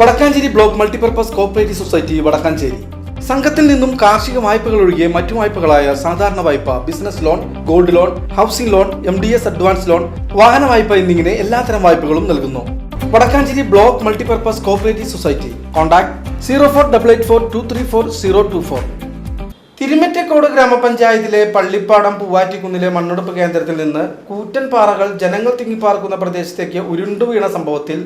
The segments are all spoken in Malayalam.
Vadakkanchery block multipurpose cooperative society Vadakkanchery. സംഘത്തിൽ നിന്നും കാർഷിക വായ്പകൾ ഒഴികെ മറ്റു വായ്പകളായ സാധാരണ വായ്പ business loan gold loan housing loan M D S advance loan വാഹന വായ്പ എന്നിങ്ങനെ എല്ലാത്തരം വായ്പകളും നൽകുന്നു. Vadakkanchery block multipurpose cooperative society. Contact zero four double eight four two three four zero two four. Thirumittakode ഗ്രാമപഞ്ചായത്തിലെ പള്ളിപ്പാടം പൂവാറ്റിക്കുന്നിലെ മണ്ണെടുപ്പ് കേന്ദ്രത്തിൽ നിന്ന് കൂറ്റൻ പാറകൾ ജനങ്ങൾ തിങ്ങിപ്പാർക്കുന്ന പ്രദേശത്തേക്ക് ഉരുണ്ടു വീണ സംഭവത്തിൽ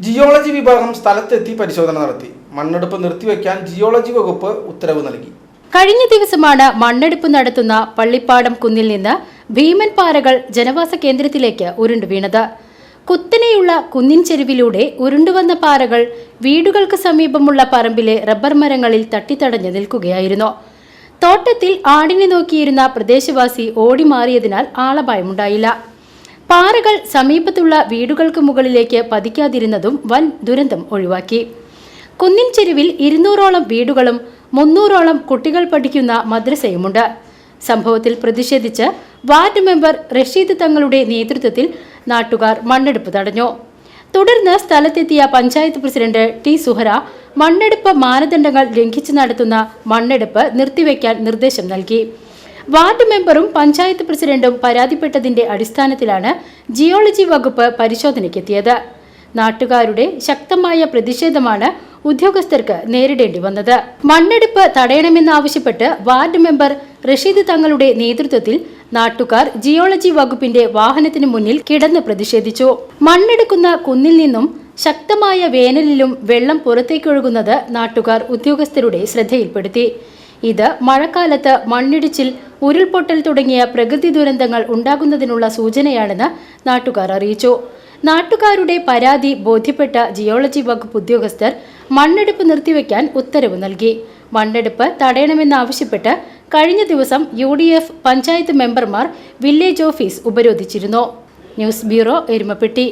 ജിയോളജി വിഭാഗം സ്ഥലത്തെത്തി പരിശോധന നടത്തി. മണ്ണെടുപ്പ് നിർത്തിവെക്കാൻ ജിയോളജി വകുപ്പ് ഉത്തരവ് നൽകി. കഴിഞ്ഞ ദിവസമാണ് മണ്ണെടുപ്പ് നടത്തുന്ന പള്ളിപ്പാടം കുന്നിൽ നിന്ന് ഭീമൻ പാറകൾ ജനവാസ കേന്ദ്രത്തിലേക്ക് ഉരുണ്ടു വീണത്. കുത്തനെയുള്ള കുന്നിൻ ചെരുവിലൂടെ ഉരുണ്ടുവന്ന പാറകൾ വീടുകൾക്ക് സമീപമുള്ള പറമ്പിലെ റബ്ബർ മരങ്ങളിൽ തട്ടിത്തടഞ്ഞു നിൽക്കുകയായിരുന്നു. തോട്ടത്തിൽ ആടിനെ നോക്കിയിരുന്ന പ്രദേശവാസി ഓടിമാറിയതിനാൽ ആളപായമുണ്ടായില്ല. പാറകൾ സമീപത്തുള്ള വീടുകൾക്ക് മുകളിലേക്ക് പതിക്കാതിരുന്നതും വൻ ദുരന്തം ഒഴിവാക്കി. കുന്നിൻ ചെരുവിൽ ഇരുന്നൂറോളം വീടുകളും മുന്നൂറോളം കുട്ടികൾ പഠിക്കുന്ന മദ്രസയുമുണ്ട്. സംഭവത്തിൽ പ്രതിഷേധിച്ച് വാർഡ് മെമ്പർ റഷീദ് തങ്ങളുടെ നേതൃത്വത്തിൽ നാട്ടുകാർ മണ്ണെടുപ്പ് തടഞ്ഞു. തുടർന്ന് സ്ഥലത്തെത്തിയ പഞ്ചായത്ത് പ്രസിഡന്റ് ടി സുഹറ മണ്ണെടുപ്പ് മാനദണ്ഡങ്ങൾ ലംഘിച്ച് നടത്തുന്ന മണ്ണെടുപ്പ് നിർത്തിവെക്കാൻ നിർദ്ദേശം നൽകി. വാർഡ് മെമ്പറും പഞ്ചായത്ത് പ്രസിഡന്റും പരാതിപ്പെട്ടതിന്റെ അടിസ്ഥാനത്തിലാണ് ജിയോളജി വകുപ്പ് പരിശോധനയ്ക്കെത്തിയത്. നാട്ടുകാരുടെ ശക്തമായ പ്രതിഷേധമാണ് ഉദ്യോഗസ്ഥർക്ക് നേരിടേണ്ടി വന്നത്. മണ്ണെടുപ്പ് തടയണമെന്നാവശ്യപ്പെട്ട് വാർഡ് മെമ്പർ റഷീദ് തങ്ങളുടെ നേതൃത്വത്തിൽ നാട്ടുകാർ ജിയോളജി വകുപ്പിന്റെ വാഹനത്തിന് മുന്നിൽ കിടന്ന് പ്രതിഷേധിച്ചു. മണ്ണെടുക്കുന്ന കുന്നിൽ നിന്നും ശക്തമായ വേനലിലും വെള്ളം പുറത്തേക്കൊഴുകുന്നത് നാട്ടുകാർ ഉദ്യോഗസ്ഥരുടെ ശ്രദ്ധയിൽപ്പെടുത്തി. ഇത് മഴക്കാലത്ത് മണ്ണിടിച്ചിൽ ഉരുൾപൊട്ടൽ തുടങ്ങിയ പ്രകൃതി ദുരന്തങ്ങൾ ഉണ്ടാകുന്നതിനുള്ള സൂചനയാണെന്ന് നാട്ടുകാർ അറിയിച്ചു. നാട്ടുകാരുടെ പരാതി ബോധ്യപ്പെട്ട ജിയോളജി വകുപ്പ് ഉദ്യോഗസ്ഥർ മണ്ണെടുപ്പ് നിർത്തിവെക്കാൻ ഉത്തരവ് നൽകി. മണ്ണെടുപ്പ് തടയണമെന്നാവശ്യപ്പെട്ട് കഴിഞ്ഞ ദിവസം യു ഡി എഫ് പഞ്ചായത്ത് മെമ്പർമാർ village office ഉപരോധിച്ചിരുന്നു. News bureau Erumapetty.